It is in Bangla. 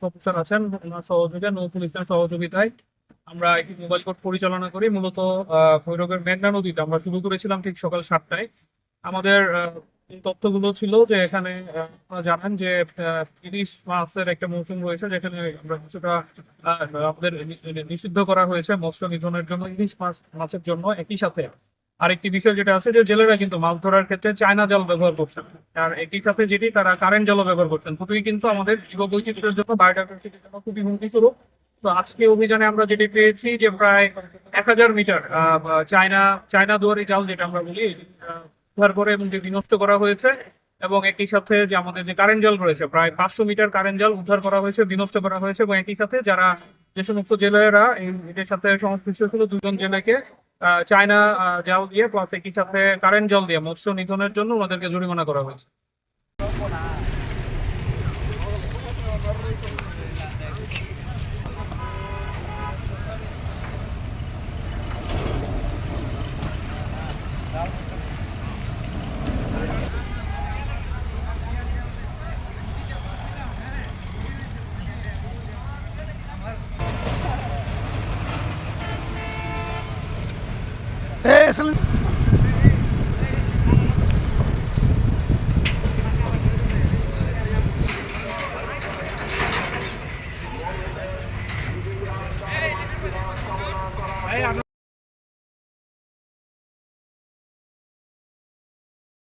প্রফেসর আছেন, ওনার সহযোগিতায় নৌ পুলিশের সহযোগিতায় আমরা একটি মোবাইল কোর্ট পরিচালনা করি। মূলত ভৈরবের মেঘনা নদীতে আমরা শুরু করেছিলাম ঠিক সকাল সাতটায়। আমাদের তথ্যগুলো ছিল যে এখানে আপনারা জানেন যে ইলিশ মাছের একটা মৌসুম রয়েছে যেখানে আমরা কিছুটা আমাদের নিষিদ্ধ করা হয়েছে মৎস্য নিধনের জন্য। ইলিশ মাছ মাছের জন্য একই সাথে আরেকটি বিষয় যেটা আছে যে জেলেরা কিন্তু মাছ ধরার ক্ষেত্রে চায়না জাল ব্যবহার করছেন আর একই সাথে যেটি তারা কারেন্ট জালও ব্যবহার করছেন। দুটোই কিন্তু আমাদের জীববৈচিত্র্যের জন্য বায়োডাইভার্সিটির জন্য খুবই হুমকি স্বরূপ তো আজকে অভিযানে আমরা যেটি পেয়েছি যে প্রায় এক হাজার মিটার চায়না চায়না দুয়ারি জাল যেটা আমরা বলি উদ্ধার করে এবং যে বিনষ্ট করা হয়েছে এবং একই সাথে যে আমাদের যে কারেন্ট জাল রয়েছে, প্রায় পাঁচশো মিটার কারেন্ট জাল উদ্ধার করা হয়েছে, বিনষ্ট করা হয়েছে এবং একই সাথে যারা যে সমস্ত জেলেরা এটার সাথে সংশ্লিষ্ট ছিল দুজন জেলেকে চায়না জাল দিয়ে প্লাস একই সাথে কারেন্ট জল দিয়ে মৎস্য নিধনের জন্য ওনাদেরকে জরিমানা করা হয়েছে। É, excelente.